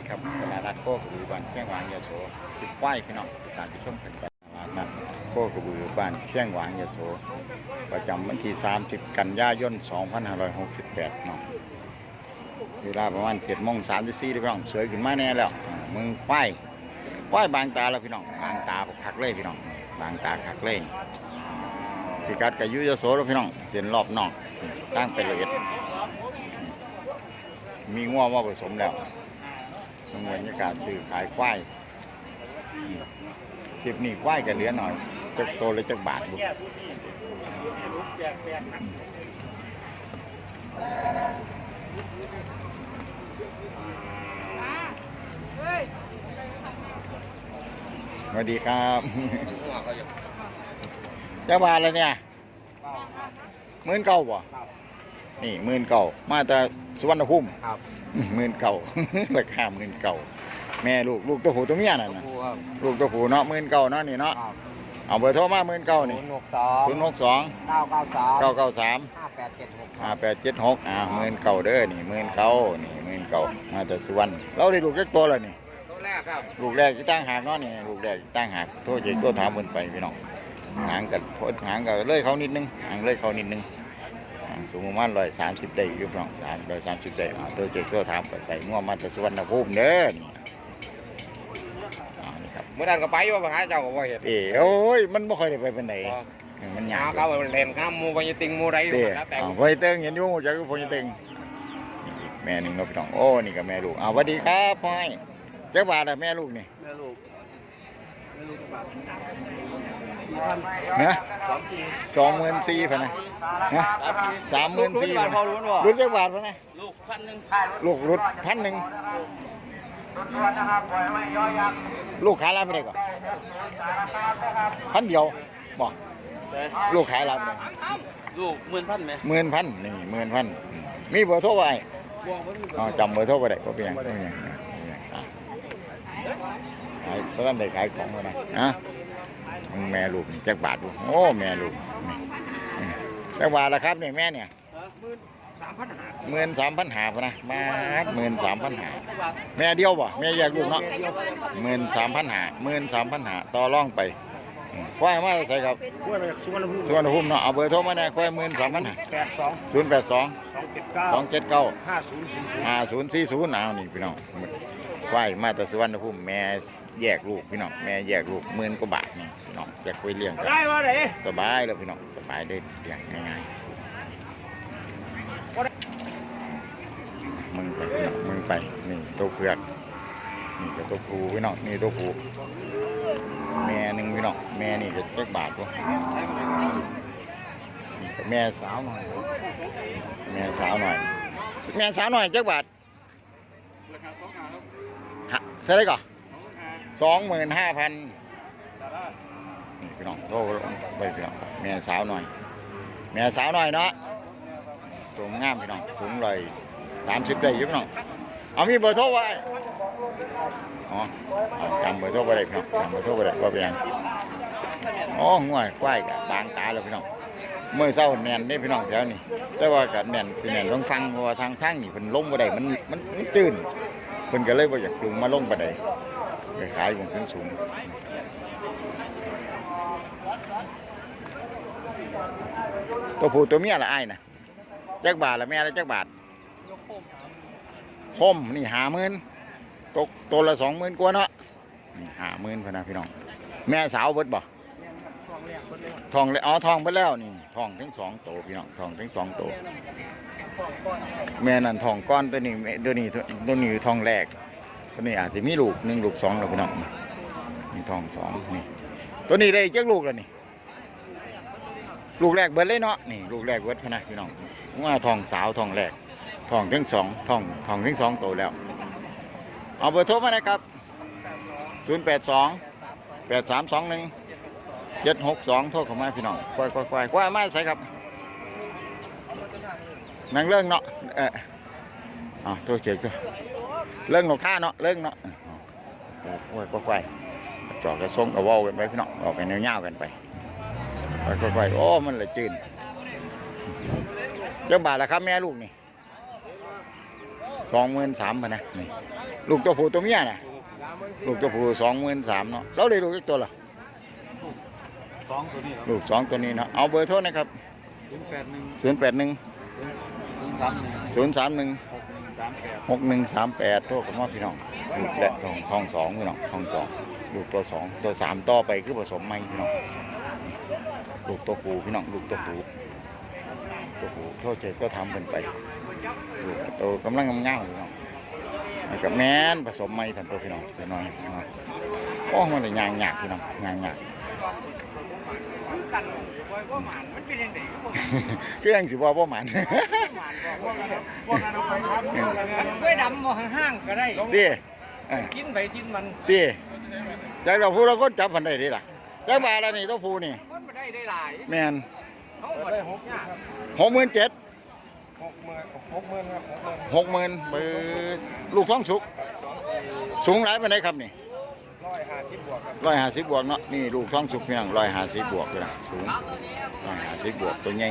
ดีครับตลาดนัดโคกระบือบ้านเชียงหวางยาโสติดไหวพี่น้องติดตามไปชมกันไปตลาดนัดโคกระบือบ้านเชียงหวางยาโสประจำวันที่ 30 กันยายน 2568เนาะเวลาประมาณ7โมง34พี่น้องสวยขึ้นมาแน่แล้วมึงควายควายบางตาแล้วพี่น้องบางตาคักเลยพี่น้องบางตาคักเลยพิกัดกับยุยโสแล้วพี่น้องเส้นรอบนอกตั้งเป็นละเอียดมีง่วมาผสมแล้ว บรรยากาศซื้อขายควายคลิปนี้ควายกันเหลือหน่อยจักโตเลยจักบาทบุสวัสดีครับเจ้าบาทแล้วเนี่ยหมื่นเก้าบ่นี่หมื่นเก้ามาแต่ สุวรรณภูมิครับหมื่นเก่า ราคาหมื่นเก่า แม่ลูกลูกตัวผู้ตัวเมียนั่นนะครูครับลูกตัวผู้เนาะหมื่นเก่าเนาะนี่เนาะครับเอาเบอร์โทรมาหมื่นเก่าศูนี่นย์หกสองศูนย์หกสองเก้าเก้าสามเก้าเก้าสาม ห้าแปดเจ็ดหกคห้ารับแปดเจ็ดหกอ่าหมื่นเก่าเด้อนี่หมื่นเก่านี่หมื่นเก่ามาแต่สุวรรณเราได้ลูกแค่ตัวเลยนี่ตัวแรกครับลูกแรกที่ตั้งหากเนาะนี่ลูกแรกที่ตั้งหากโทษเจ๊ตัวถามเพิ่นไปพี่น้องหางกันพดหางกันเลยเขานิดนึงหางเลยเขานิดนึงหาง สูงประมาณร้อยสามสิบได้อยู่พี่น้องสามร้อยสามสิบได้อ่าโทษเจ๊ตัวถามเพิ่นไปง่วงมาแต่สุวรรณภูมิเด้อนี่อ่านี่ครับเมื่อนั้นก็ไปอยู่ไปหาเจ้าก็บ่เห็นเอ้โอ้ยมันบ่ค่อยได้ไปเป็นไหนมันยาหากเขาเล่นข้ามมูไปยติงมูไรเต้แล้วแต่อ่าพอยเติงเห็นอยู่จักพอยเติงนี่อีกแม่หนึ่งเนาะพี่น้องโอ้นี่ก็แม่ลูกอ้าวสวัสดีครับพ่อยจักบาทอะแม่ลูกนี่แม่ลูกแม่ลูกบาท นะสองหมื่นสี่พันนะนะสามหมื่นสี่พันพอรู้บ่รุ่นจักบาทพันนะลูกพันหนึ่งลูกรุดพันหนึ่งลูกขายรับไปได้ก่อนพันเดียวบอกลูกขายรับไปได้ลูกหมื่นพันไหมหมื่นพันนี่หมื่นพันมีเบอร์โทรไว้บวกเพิ่นอ๋อจำเบอร์โทรไปได้ก็เป็นหยัง ก็เป็นหยังนะเป็นหยังอะขายเพราะท่านได้ขายของแล้วนะฮะมึงแม่ลูกนี่จักบาทดูโอ้แม่ลูกนี่นี่จักบาทละครับเนี่ยแม่เนี่ยสามพันหาหมื่นสามพันหาพะนะมาหมื่นสามพันหาแม่เดียวบ่แม่แยกลูกเนาะหมื่นสามพันหาหมื่นสามพันหาต่อร่องไปอืมควายมาใส่ครับกล้วยสุวรรณภูมิส่วนภูมิเนาะเอาเบอร์โทรมาแน่ควายหมื่นสามพันหาแปดสองศูนย์แปดสองสองเจ็ดเก้าสองเจ็ดเก้าห้าศูนย์ศูนย์ห้าศูนย์สี่ศูนย์เอานี่พี่น้องควายมาแต่สุวรรณภูมิแม่ แยกลูกพี่น้องแม่แยกลูกหมื่นกว่าบาทนี่พี่น้องจะคุยเลี้ยงกันได้มาไหนสบายเลยพี่น้องสบายได้เลี้ยงง่ายๆมึงไปพี่น้องมึงไปนี่ตัวเผือกนี่ก็ตัวผูพี่น้องนี่ตัวผูแม่หนึ่งพี่น้องแม่นี่ก็เจ็กบาทตัวนี่ก็แม่สาวหน่อยแม่สาวหน่อยแม่สาวหน่อยเจ็กบาทฮะเท่าไหรก่อน สองหมื่นห้าพันนี่พี่น้องโทรไปพี่น้องแม่สาวหน่อย แม่สาวหน่อยเนาะตัวงามพี่น้องสูงเลยสามสิบได้ยี่พี่น้องเอามีเบอร์โทรไว้อ๋อจำเบอร์โทรไปได้พี่น้องจำเบอร์โทรไปได้ว่าเป็นยังอ๋อง่วยควายกับบางตาแล้วพี่น้องเมื่อเช้าแน่นนี่พี่น้องแถวนี้แต่ว่ากับแน่นคือแน่นต้องฟังเพราะว่าทางข้างนี่เพิ่นลงบ่ได้มันมันมันตื้นเพิ่นก็เลยบ่อยากปรุงมาลงปานใด ไปขายบนขึ้นสูงตัวผู้ตัวเมียละไอ้นะจักบาทละแม่ละจักบาทคมนี่หาหมื่นตกตัวละสองหมื่นกว่าเนาะหาหมื่นพนะพี่น้อง แม่สาวเบิดบ่ทองเลยอ๋อทองไปแล้วนี่ทองทั้งสองโตวพี่น้องทองทั้งสองโตวแม่นั่นทองก้อนตัวนี้ตัวนี้ตัวนี้ทองแรก ตัวนี้อาจจะมีลูกหนึ่งลูกสองแล้วพี่น้องนี่ทองสองนี่ ตัวนี้ได้จักลูกแล้วนี่ ลูกแรกเบิดเลยเนาะนี่ลูกแรกเบิดพะนะพี่น้องว่าทองสาวทองแรกทองทั้งสองทองทองทั้งสองโตแล้ว เอาเบอร์โทรมานะครับศูนย์แปดสองแปดสามสองหนึ่งเจ็ดหกสองโทรเข้ามาพี่น้องควายควายควายควายมาใส่ครับนังเรื่องเนาะเอออ๋อโทษเจ็บก็ เรื่องหนกท่าเนาะเรื่องเนาะโอ้โหก็ควายจอกกระซงกระวอลกันไปพี่น้องออกไปแนวเงาวกันไปควายๆโอ้มันละจืนเจ้าบาทละครับแม่ลูกนี่สองหมื่นสามพะนะนี่ลูกตัวผู้ตัวเมียนะลูกตัวผู้สองหมื่นสามเนาะเราได้ลูกอีกตัวเหรอสอลูกสองตัวนี้เนาะเอาเบอร์โทรนะครับถึงแปดหนึ่งศูนย์แปดหนึ่งศูนย์สามหนึ่ง หกหนึ่งสามแปดโทษกับพี่น้องลูกและทองทองสองพี่น้องทองสองลูกตัวสองตัวสามต่อไปคือผสมใหม่พี่น้องลูกตัวผู้พี่น้องลูกตัวผู้ตัวผู้โทษเจก็ทำกันไปลูกตัวกำลังงามๆพี่น้องกับแม่นผสมใหม่ทันตัวพี่น้องเดี๋ยวน้อยเนาะโอ้มันเลยยางหยากพี่น้องยางหยาก กันว่าหมันมันเป็นยังไงคือยังสิว่าบ่หมันพวกนั้นเอาไปครับกล้วยดำมาห้างก็ได้ดิเอ้ยกินไปกินมันดิจากเราผู้เราคนจับพันได้ดิล่ะจากบาทละนี่ตัวผู้นี่มันไม่ได้ได้หลายแม่นเขาหมดได้หกเนี่ยหกหมื่นเจ็ดหกหมื่นหกหมื่นครับหกหมื่นหกหมื่นเบอร์ลูกท้องสุก สูงหลายปานใดครับนี่ ร้อยห้าสิบบวกครับร้อยห้าสิบบวกเนาะนี่ลูกท้องสุกเพียงร้อยห้าสิบบวกเลยนะสูงร้อยห้าสิบบวกตัวใหญ่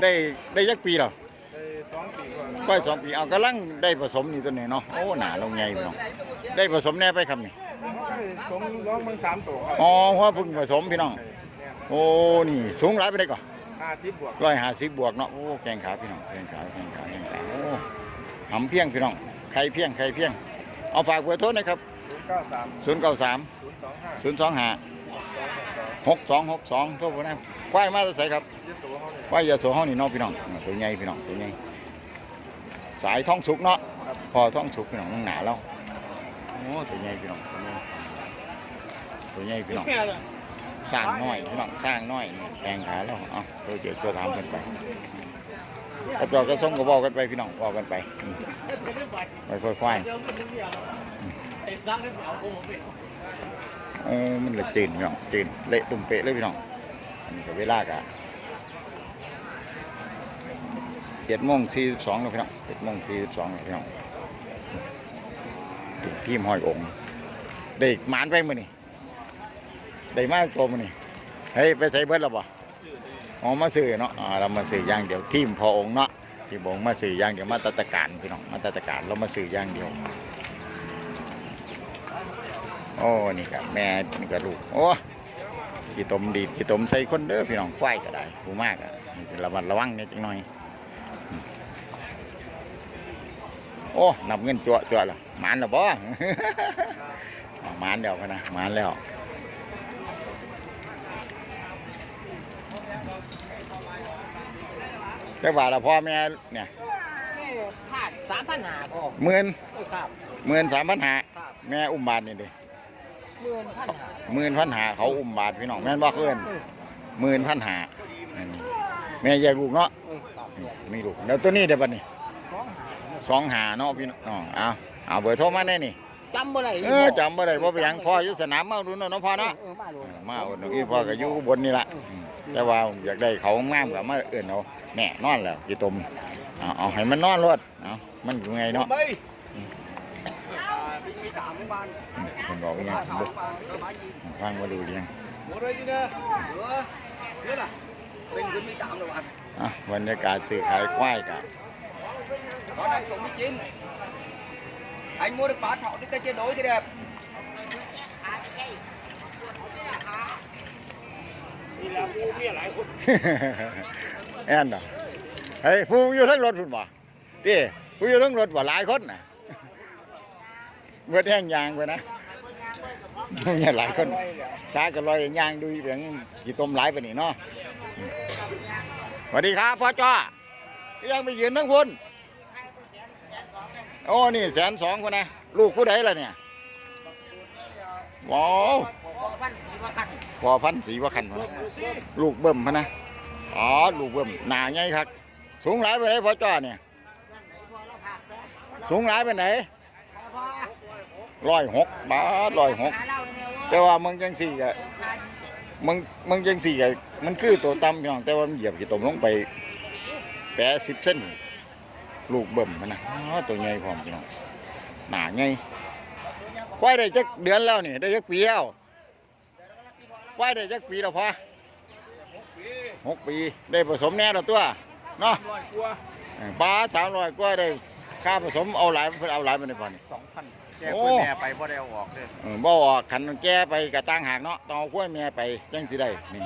ได้ได้ยักปีแล้วได้สองปีกว่าก้อยสองปีเอากำลังได้ผสมนี่ตัวนี้เนาะโอ้หนาลงใหญ่พี่น้องได้ผสมแน่ไปครับนี่สมร้องมึงสามตัวครับอ๋อหัว่าเพึ่งผสมพี่น้อง โอ้นี่สูงหลายไปได้ก่อนห้าสิบบวกร้อยห้าสิบบวกเนาะโอ้แกงขาพี่น้องแกงขาแกงขาแกงขาโอ้หำเพียงพี่น้องไข่เพียงไข่เพียงเอาฝากเบอร์โทรหนะครับศูนย์ เก้าสามศูนย์เก้าสามศูนย์สองห้าศูนย์สองห้าสองหกสองหกสองหกสองโทษผมนะควายมาจะใส่ครับยโสเขาเนี่ยควายยาโสห้องนี่เนาะพี่น้องตัวใหญ่พี่น้องตัวใหญ่สายท้องสุกเนาะพอท้องสุกพี่น้องมันหนาแล้วโอ้ตัวใหญ่พี่น้องตัวใหญ่ตัวใหญ่พี่น้องสร้างน้อยพี่น้องสร้างน้อยแกงขาแล้วเอะตัวเจ็บตัวทำกันไปกระจอกกระส่งก็บอกกันไปพี่น้องบอกกันไปอืมไปค่อยๆ โอ้มันละจีนพี่น้องจีนเละตุ่มเปะเลยพี่น้องอันนี้ก็เวลากะเจ็ดโมงสี่สองแล้วพี่น้องเจ็ดโมงสี่สองแล้วพี่น้องถึงทีมห้อยองค์ได้หมานไปมือนี่ได้มากตัวมือนี่เฮ้ยไปใส่เบิร์ดแล้วบ่อ๋อมาซื้อเนาะอ่าเรามาซื้อย่างเดียวทีมพอองเนาะที่บอกมาซื้อย่างเดียวมาตรการพี่น้องมาตรการเรามาซื้อย่างเดียว โอ้นี่กับแม่นี่กับลูกโอ้ขี้ตมดีดขี้ตมใส่คนเด้อพี่น้องควายก็ได้ผู้มากอะนี่เป็นระมัดระวังเนี่ยจังหน่อยอืมโอ้นับเงินจั่วจั่วและหมานและบ่อ่าหมานเดียวพะนะหมานแล้วเจ้าบ่าวละพ่อแม่เนี่ยขาดสามพันหาพอหมื่นครับหมื่นสามพันหาครับแม่อุ้มบาทนี่เดิ หมื่นพันหาหมื่นพันหาเขาอุ้มบาทพี่น้องแม่นบ่เพื่อนหมื่นพันหาอันนี้แม่แยกลูกเนาะเออครับมีลูกแล้วตัวนี้เดี๋ยวบัดนี้สองหาสองหาเนาะพี่น้องเอาเอาเบอร์โทรมาได้นี่จำบ่ได้เออจำบ่ได้ว่าไปหยังพ่ออยู่สนามเมาดูเนาะเนาะพ่อเนาะเออมาโลเออมาเอาเนาะอีพ่อก็อยู่บนนี่ละอืมแต่ว่าอยากได้เขางามก็มาเอิ้นเอาแน่นอนแล้วกี่ตมเอาเอาให้มันนอนรถเอามันอยู่ไงเนาะ ไม่มีตามบ้านอืมเพิ่นบอกว่าหยังผมดูฟังมาดูเรียงหมดเลยจีนะเออเนี่ยล่ะเป็นคนมีตามเลยวันอะบรรยากาศซื้อขายควายกับ Có đang sống với chín Anh mua được 3 sọ thì ta chia đối cho đẹp Đi làm mua bia lại không แอนน่ะเฮ้ยผู้อยู่ทั้งรถพุ่นบ่ตีผู้อยู่ทั้งรถบ่หลายคนน่ะ เบิดแห้งยางไปนะเนี่ยหลายคนสาก็ลอยยางดูเพียงกี่ต้มหลายไปนี่เนาะสวัสดีครับพ่อจ้อยังไปยืนทั้งพุ่นโอ้นี่แสนสองคนนะลูกผู้ใดล่ะเนี่ยว้าวพอพันสีว่าคันวะลูกเบิ่มพะนะอ๋อลูกเบิ่มหนาไงครับ สูงหลายไปไหนพ่อจ้อเนี่ยสูงหลายไปไหน ร้อยหกบาทร้อยหกแต่ว่ามึงจังสี่กะมึงมึงจังสี่กะมันคือตัวต่ำพี่น้องแต่ว่ามันเหยียบกี่ตมลงไปแปดสิบเส้นลูกเบิ่มมันนะอ๋อตัวใหญ่พร้อมพี่น้องหนาไงควายได้จักเดือนแล้วนี่ได้จักปีแล้วควายได้จักปีแล้วพอหกปีได้ผสมแน่แล้วตัวเนาะ Rồi cua ปลาสามร้อยกว่าได้ค่าผสมเอาหลายเพิ่นเอาหลายมาในพอนี่สองพัน แกโอ้เพื่อแม่ไปบ่ได้เอาออกเลยเออบ่ออกคันแก่ไปกระตั้งหากเนาะต้องเอากล้วยแม่ไปจังสิได้นี่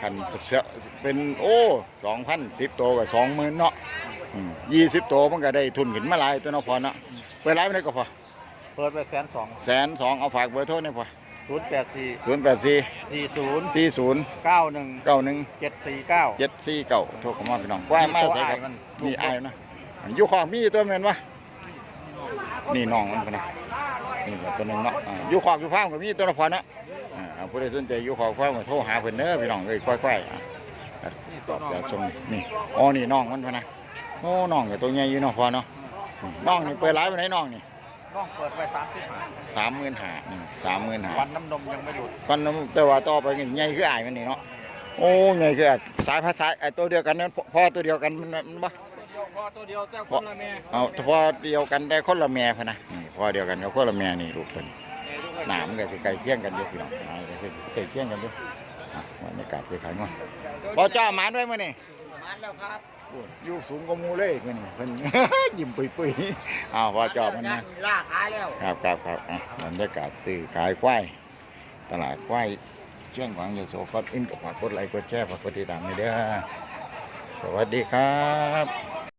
คันเสียเป็นโอ้สองพันสิบโตวกับสองหมื่นเนาะยี่สิบโตวมันก็ได้ทุนขึ้นมาหลายตัวเนาะพอเนาะเปิดไลฟ์ไปได้ก็พอเปิดไปแสนสองแสนสองเอาฝากเบอร์โทรนี่พอศูนย์แปดสี่ศูนย์แปดสี่สี่ศูนย์สี่ศูนย์เก้าหนึ่งเก้าหนึ่งเจ็ดสี่เก้าเจ็ดสี่เก้าโทรเข้ามาพี่น้องกล้วยมาใส่ครับมันนี่อายนะอยู่ของมีตัวแม่นวะ นี่น้องมันพะนะนี่ก็ตัวหนึงเนาะอ่าอยู่ของอยู่ฟาร์มก็มีตัวละพอเนาะอ่าเอาผู้ใดสนใจอยู่ของฟาร์มก็โทรหาเพิ่นเด้อพี่น้องเอ้ยค่อยๆอะนี่ตตัวอบน้องจะมันชมนี่อ๋อนี่น้องมันพะนะโอ้น้องก็ตัวใหญ่อยู่เนาะพอเนาะนี่น้องนี่เปิดร้านไปไหนน้องนี่น้องเปิดไปสามสิบห้าสามหมื่นห้านี่สามหมื่นห้าวันน้ำนมยังไม่หลุดมันแต่ว่าต่อไปนี่ใหญ่คืออายมันนี่เนาะโอ้ใหญ่คืออายสายพัดสายไอ้ตัวเดียวกันนั่นพ่อพ่อตัวเดียวกันมันมันบ่พอ ตัวเดียวแต่คนละแม่เอาพ่อเดียวกันแต่คนละแม่พะนะนี่พ่อเดียวกันกับคนละแม่นี่ลูกเพิ่นหนามนก็สิใกล้เคียงกันอยู่พี่น้องอ่าก็สิใกล้เคียงกันอยู่อะบรรยากาศคือขายงอนบ่จ้าหมานไว้มื้อนี้มาแล้วครับโอ้ยอยู่สูงกว่าหมู่เลยมื้อนี้เพิ่นยิ้มปุยๆอ้าวบ่จ้ามันนะล่าขายแล้วครับครับครับอะบรรยากาศซื้อขายควายตลาดควายเชียงหวังยโสกดอินกับฝากกดไลค์กดแชร์ฝากกดติดตามให้เด้อสวัสดีครับ